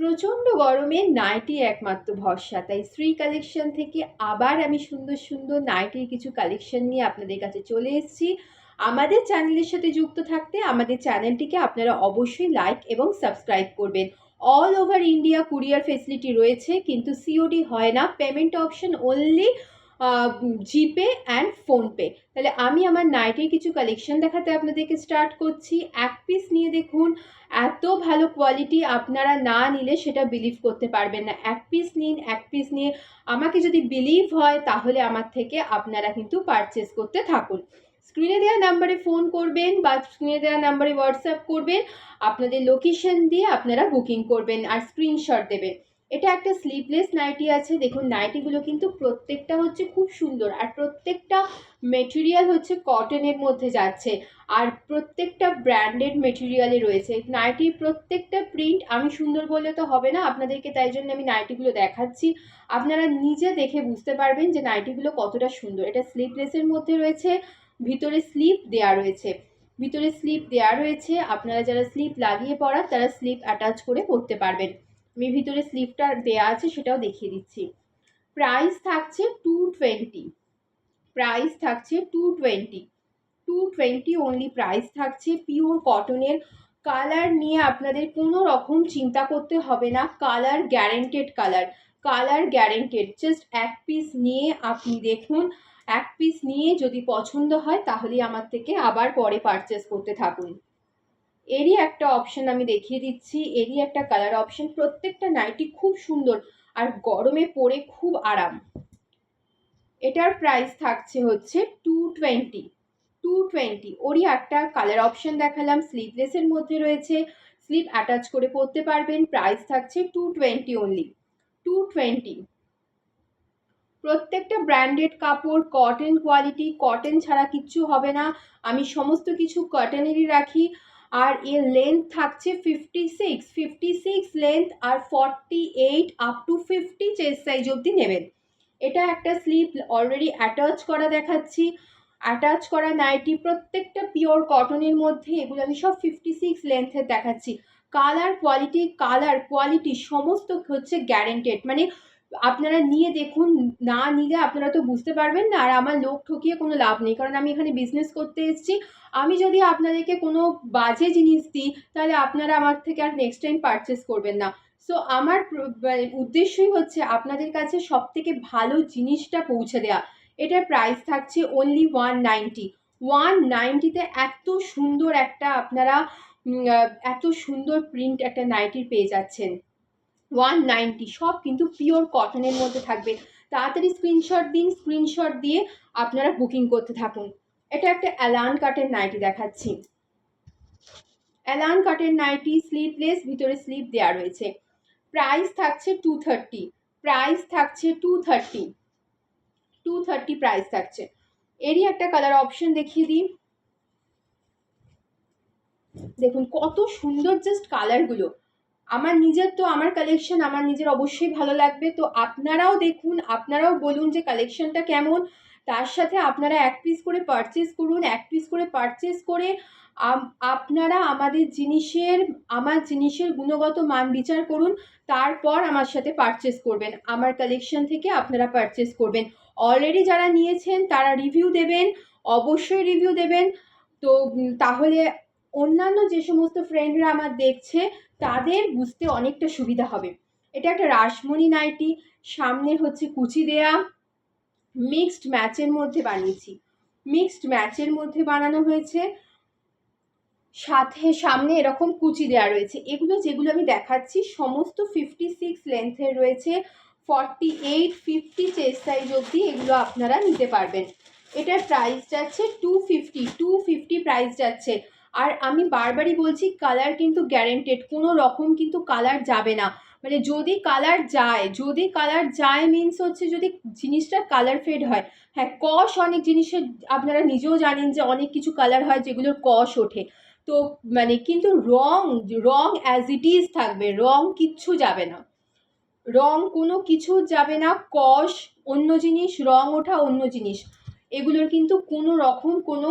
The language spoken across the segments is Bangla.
প্রচণ্ড গরমে নাইটি একমাত্র ভরসা। তাই শ্রী কালেকশন থেকে আবার আমি সুন্দর সুন্দর নাইটির কিছু কালেকশন নিয়ে আপনাদের কাছে চলে এসেছি। আমাদের চ্যানেলের সাথে যুক্ত থাকতে আমাদের চ্যানেলটিকে আপনারা অবশ্যই লাইক এবং সাবস্ক্রাইব করবেন। All over India courier facility রয়েছে, কিন্তু সিওডি হয় না। Payment option only GPay and PhonePe তাহলে আমি আমার নাইটির কিছু কালেকশন দেখাতে আপনাদেরকে স্টার্ট করছি। এক পিস নিয়ে দেখুন, এত ভালো কোয়ালিটি আপনারা না নিলে সেটা বিলিভ করতে পারবেন না। এক পিস নিন, এক পিস নিয়ে আমাকে যদি বিলিভ হয়, তাহলে আমার থেকে আপনারা কিন্তু পারচেস করতে থাকুন। স্ক্রিনে দেওয়া নাম্বারে ফোন করবেন বা স্ক্রিনে দেওয়া নাম্বারে হোয়াটসঅ্যাপ করবেন। আপনাদের লোকেশন দিয়ে আপনারা বুকিং করবেন আর স্ক্রিনশট দেবেন। এটা একটা স্লিভলেস নাইটি আছে। দেখুন নাইটিগুলো কিন্তু প্রত্যেকটা হচ্ছে খুব সুন্দর আর প্রত্যেকটা মেটেরিয়াল হচ্ছে কটনের মধ্যে যাচ্ছে। আর প্রত্যেকটা ব্র্যান্ডেড মেটেরিয়ালে রয়েছে। নাইটির প্রত্যেকটা প্রিন্ট আমি সুন্দর বললে তো হবে না, আপনাদেরকে তাই জন্য আমি নাইটিগুলো দেখাচ্ছি। আপনারা নিজে দেখে বুঝতে পারবেন যে নাইটিগুলো কতটা সুন্দর। এটা স্লিভলেসের মধ্যে রয়েছে, ভিতরে স্লিপ দেয়া রয়েছে। ভিতরে স্লিপ দেয়া রয়েছে, আপনারা যারা স্লিপ লাগিয়ে পড়ার তারা স্লিপ অ্যাটাচ করে পরতে পারবেন। আমি ভিতরে স্লিপটা দেয়া আছে সেটাও দেখিয়ে দিচ্ছি। প্রাইস থাকছে টু টোয়েন্টি প্রাইস থাকছে two twenty two twenty only price থাকছে। পিওর কটনের কালার নিয়ে আপনাদের কোনো রকম চিন্তা করতে হবে না। Colour guaranteed colour colour guaranteed just এক পিস নিয়ে আপনি দেখুন। এক পিস নিয়ে যদি পছন্দ হয় তাহলে আমার থেকে আবার পরে পারচেস করতে থাকুন। এরই একটা অপশন আমি দেখিয়ে দিচ্ছি, এরই একটা কালার অপশন প্রত্যেকটা নাইটি খুব সুন্দর আর গরমে পরে খুব আরাম। এটার প্রাইস থাকছে হচ্ছে টু টোয়েন্টি টু টোয়েন্টি ওরই একটা কালার অপশন দেখালাম। স্লিভলেসের মধ্যে রয়েছে। স্লিভ অ্যাটাচ করে পরতে পারবেন। প্রাইস থাকছে two twenty only two twenty প্রত্যেকটা ব্র্যান্ডেড কাপড় কটন কোয়ালিটি কটন ছাড়া কিচ্ছু হবে না। আমি সমস্ত কিছু কটনেরই রাখি। আর এর লেন্থ থাকছে fifty six fifty six length R forty eight up to fifty chest size অবধি নেবেন। এটা একটা স্লিপ অলরেডি অ্যাটাচ করা দেখাচ্ছি। অ্যাটাচ করা নাইটি প্রত্যেকটা পিওর কটনের মধ্যে এগুলো আমি সব ফিফটি সিক্স লেন্থের দেখাচ্ছি। কালার কোয়ালিটি কালার কোয়ালিটি সমস্ত হচ্ছে গ্যারেন্টেড মানে আপনারা নিয়ে দেখুন, না নিলে আপনারা তো বুঝতে পারবেন না, আর আমার লোক ঠকিয়ে কোনো লাভ নেই। কারণ আমি এখানে বিজনেস করতে এসেছি। আমি যদি আপনাদেরকে কোনো বাজে জিনিস দিই, তাহলে আপনারা আমার থেকে আর নেক্সট টাইম পারচেস করবেন না। সো আমার মানে উদ্দেশ্যই হচ্ছে আপনাদের কাছে সব থেকে ভালো জিনিসটা পৌঁছে দেওয়া এটার প্রাইস থাকছে অনলি ওয়ান নাইনটি ওয়ান নাইনটিতে এত সুন্দর একটা আপনারা এত সুন্দর প্রিন্ট একটা নাইটির পেয়ে যাচ্ছেন। ওয়ান নাইনটি সব কিন্তু পিওর কটনের মধ্যে থাকবে। তাড়াতাড়ি স্ক্রিনশট দিন স্ক্রিনশট দিয়ে আপনারা বুকিং করতে থাকুন। এটা একটা অ্যালান কাটের নাইটি দেখাচ্ছি। অ্যালান কাটের নাইটি স্লিভলেস ভিতরে স্লিভ দেওয়া রয়েছে। প্রাইস থাকছে টু থার্টি প্রাইস থাকছে two thirty two thirty price থাকছে। এরই একটা কালার অপশন দেখিয়ে দিই। দেখুন কত সুন্দর জাস্ট কালারগুলো আমার নিজের তো আমার কালেকশন আমার নিজের অবশ্যই ভালো লাগবে। তো আপনারাও দেখুন, আপনারাও বলুন যে কালেকশনটা কেমন। তার সাথে আপনারা এক পিস করে পারচেস করুন, এক পিস করে পারচেস করে আপনারা আমাদের জিনিসের, আমার জিনিসের গুণগত মান বিচার করুন, তারপর আমার সাথে পারচেস করবেন। আমার কালেকশন থেকে আপনারা পারচেস করবেন। অলরেডি যারা নিয়েছেন, তারা রিভিউ দেবেন, অবশ্যই রিভিউ দেবেন। তো তাহলে অন্যান্য যে সমস্ত ফ্রেন্ডরা আমার দেখছে তাদের বুঝতে অনেকটা সুবিধা হবে। এটা একটা রাসমণি নাইটি, সামনে হচ্ছে কুচি দেয়া। মিক্সড ম্যাচের মধ্যে বানিয়েছি। মিক্সড ম্যাচের মধ্যে বানানো হয়েছে। সাথে সামনে এরকম কুচি দেওয়া রয়েছে। এগুলো যেগুলো আমি দেখাচ্ছি, সমস্ত ফিফটি সিক্স লেন্থের রয়েছে। Forty eight fifty chest size অবধি এগুলো আপনারা নিতে পারবেন। এটার প্রাইস যাচ্ছে two fifty two fifty price যাচ্ছে। আর আমি বারবারই বলছি কালার কিন্তু গ্যারেন্টেড কোনো রকম কিন্তু কালার যাবে না। মানে যদি কালার যায়, যদি কালার যায় মিন্স হচ্ছে যদি জিনিসটা কালার ফেড হয় হ্যাঁ কষ অনেক জিনিসের আপনারা নিজেও জানেন যে অনেক কিছু কালার হয় যেগুলোর কষ ওঠে। তো মানে কিন্তু রং রং অ্যাজ ইট ইজ থাকবে রং কিচ্ছু যাবে না। রং কোনো কিছু যাবে না, কষ অন্য জিনিস রং ওঠা অন্য জিনিস। এগুলোর কিন্তু কোনো রকম কোনো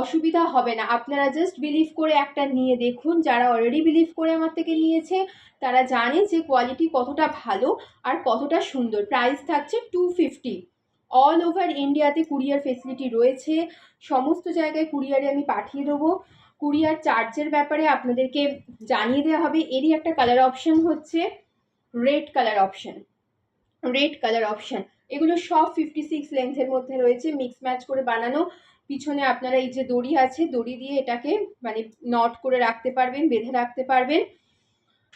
অসুবিধা হবে না। আপনারা জাস্ট বিলিভ করে একটা নিয়ে দেখুন। যারা অলরেডি বিলিভ করে আমার থেকে নিয়েছে, তারা জানে যে কোয়ালিটি কতটা ভালো আর কতটা সুন্দর। প্রাইস থাকছে টু ফিফটি অল ওভার ইন্ডিয়াতে কুরিয়ার ফেসিলিটি রয়েছে। সমস্ত জায়গায় কুরিয়ারে আমি পাঠিয়ে দেবো। কুরিয়ার চার্জের ব্যাপারে আপনাদেরকে জানিয়ে দেওয়া হবে। এরই একটা কালার অপশন হচ্ছে red colour option red colour option এগুলো সব ফিফটি সিক্স লেন্থের মধ্যে রয়েছে। মিক্স ম্যাচ করে বানানো। পিছনে আপনারা এই যে দড়ি আছে, দড়ি দিয়ে এটাকে মানে নট করে রাখতে পারবেন, বেঁধে রাখতে পারবেন।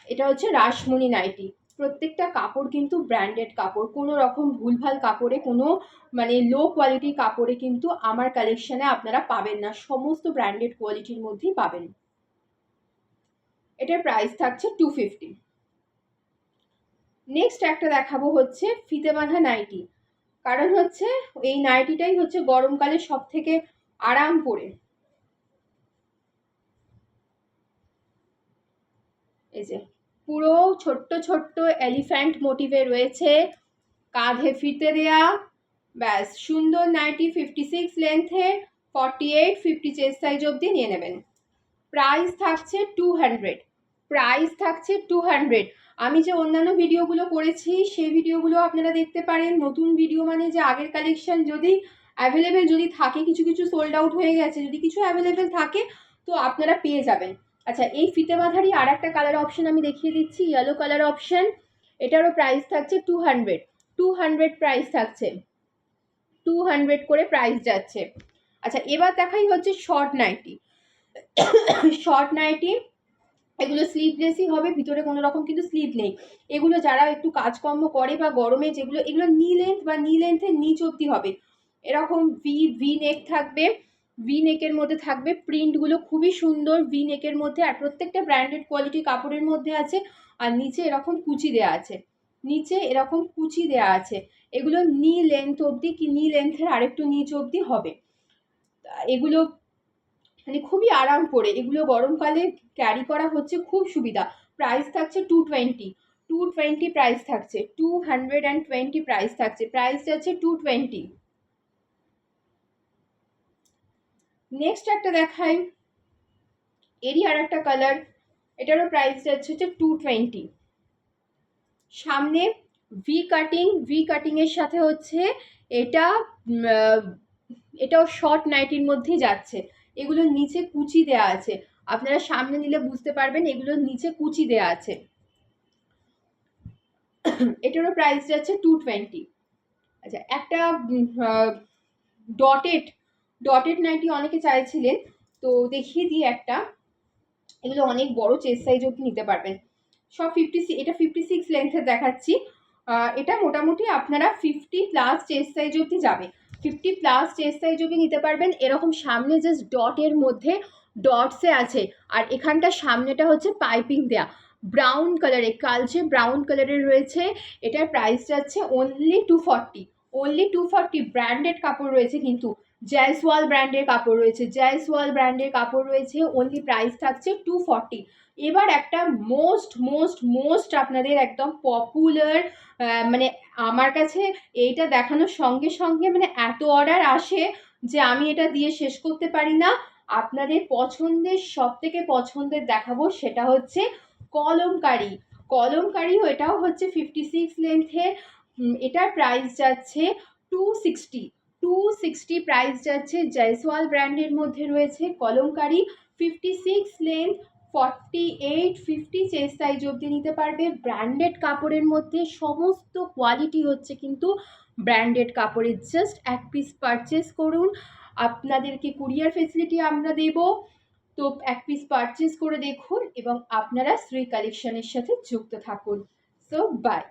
এটা হচ্ছে রাসমণি নাইটি। প্রত্যেকটা কাপড় কিন্তু ব্র্যান্ডেড কাপড়। কোনো রকম ভুলভাল কাপড়ে, কোনো মানে লো কোয়ালিটির কাপড়ে কিন্তু আমার কালেকশানে আপনারা পাবেন না। সমস্ত ব্র্যান্ডেড কোয়ালিটির মধ্যেই পাবেন। এটার প্রাইস থাকছে টু ফিফটি নেক্সট একটা দেখাবো হচ্ছে ফিতে বাঁধা নাইটি। কারণ হচ্ছে এই নাইটিটাই হচ্ছে গরমকালে সব থেকে আরাম পরে এই যে, পুরো ছোট্ট ছোট্ট এলিফ্যান্ট মোটিভে রয়েছে কাঁধে ফিতে দেয়া। ব্যাস, সুন্দর nightie fifty six লেন্থে forty eight fifty chest size অবধি নিয়ে নেবেন। প্রাইস থাকছে টু হান্ড্রেড প্রাইস থাকছে টু হান্ড্রেড আমি যে অন্যান্য ভিডিওগুলো করেছি, সেই ভিডিওগুলো আপনারা দেখতে পারেন। নতুন ভিডিও মানে যে আগের কালেকশন যদি অ্যাভেলেবেল যদি থাকে, কিছু কিছু সোল্ড আউট হয়ে গেছে, যদি কিছু অ্যাভেলেবেল থাকে, তো আপনারা পেয়ে যাবেন। আচ্ছা এই ফিতে বাঁধারই আর একটা কালার অপশন আমি দেখিয়ে দিচ্ছি ইয়েলো কালার অপশন এটারও প্রাইস থাকছে two hundred two hundred price থাকছে। টু হান্ড্রেড করে প্রাইস যাচ্ছে। আচ্ছা এবার দেখাই হচ্ছে শর্ট নাইটি শর্ট নাইটি এগুলো স্লিভলেসই হবে, ভিতরে কোনো রকম কিন্তু স্লিভ নেই। এগুলো যারা একটু কাজকর্ম করে বা গরমে যেগুলো, এগুলো নি লেন্থ বা নি লেন্থের নিচ অব্দি হবে। এরকম ভি ভি নেক থাকবে ভি নেকের মধ্যে থাকবে। প্রিন্টগুলো খুবই সুন্দর ভি নেকের মধ্যে আর প্রত্যেকটা ব্র্যান্ডেড কোয়ালিটি কাপড়ের মধ্যে আছে আর নিচে এরকম কুচি দেওয়া আছে। নিচে এরকম কুচি দেওয়া আছে। এগুলো নি লেন্থ অবধি কি নি লেন্থের আরেকটু নিচ অবধি হবে। এগুলো মানে খুবই আরাম করে। এগুলো গরমকালে ক্যারি করা হচ্ছে খুব সুবিধা। প্রাইস থাকছে two twenty two twenty price থাকছে। Two hundred and twenty price থাকছে। প্রাইস যাচ্ছে টু টোয়েন্টি নেক্সট একটা দেখাই। এরই আর একটা কালার এটারও প্রাইস যাচ্ছে হচ্ছে টু টোয়েন্টি সামনে ভি কাটিং ভি কাটিংয়ের সাথে হচ্ছে এটা এটাও শর্ট নাইটির মধ্যেই যাচ্ছে। এগুলোর নিচে কুচি দেয়া আছে। আপনারা সামনে নিলে বুঝতে পারবেন এগুলোর নিচে কুচি দেয়া আছে। এটারও প্রাইস যাচ্ছে টু টোয়েন্টি আচ্ছা একটা ডটেড ডটেড নাইটি অনেকে চাইছিলেন। তো দেখিয়ে দিই একটা। এগুলো অনেক বড় চেস্ট সাইজ অব্দি নিতে পারবেন। সব ফিফটি এটা ফিফটি সিক্স লেন্থের দেখাচ্ছি। এটা মোটামুটি আপনারা ফিফটি প্লাস চেস্ট সাইজ অব্দি যাবে। ফিফটি প্লাস চেস্ট সাইজ অব্দি নিতে পারবেন, এরকম সামনে জাস্ট ডটের মধ্যে ডটসে আছে। আর এখানটা সামনেটা হচ্ছে পাইপিং দেয়া। ব্রাউন কালারে কালচে ব্রাউন কালারের রয়েছে। এটার প্রাইস যাচ্ছে only two forty only two forty branded কাপড় রয়েছে কিন্তু। জয়সওয়াল ব্র্যান্ডের কাপড় রয়েছে। জয়সওয়াল ব্র্যান্ডের কাপড় রয়েছে অনলি প্রাইস থাকছে টু ফর্টি এবার একটা মোস্ট মোস্ট মোস্ট আপনাদের একদম পপুলার মানে আমার কাছে এইটা দেখানোর সঙ্গে সঙ্গে মানে এত অর্ডার আসে যে আমি এটা দিয়ে শেষ করতে পারি না। আপনাদের পছন্দের সব থেকে পছন্দের দেখাবো সেটা হচ্ছে কলমকারি। কলমকারিও এটাও হচ্ছে ফিফটি সিক্স লেন্থের এটার প্রাইস যাচ্ছে two sixty two sixty price যাচ্ছে। জয়সওয়াল ব্র্যান্ডের মধ্যে রয়েছে kalamkari fifty six length forty eight fifty chest size অবধি নিতে পারবে। ব্র্যান্ডেড কাপড়ের মধ্যে সমস্ত কোয়ালিটি হচ্ছে কিন্তু ব্র্যান্ডেড কাপড়ের জাস্ট এক পিস পারচেস করুন। আপনাদেরকে কুরিয়ার ফেসিলিটি আমরা দেব। তো এক পিস পারচেস করে দেখুন এবং আপনারা শ্রী কালেকশনের সাথে যুক্ত থাকুন। So by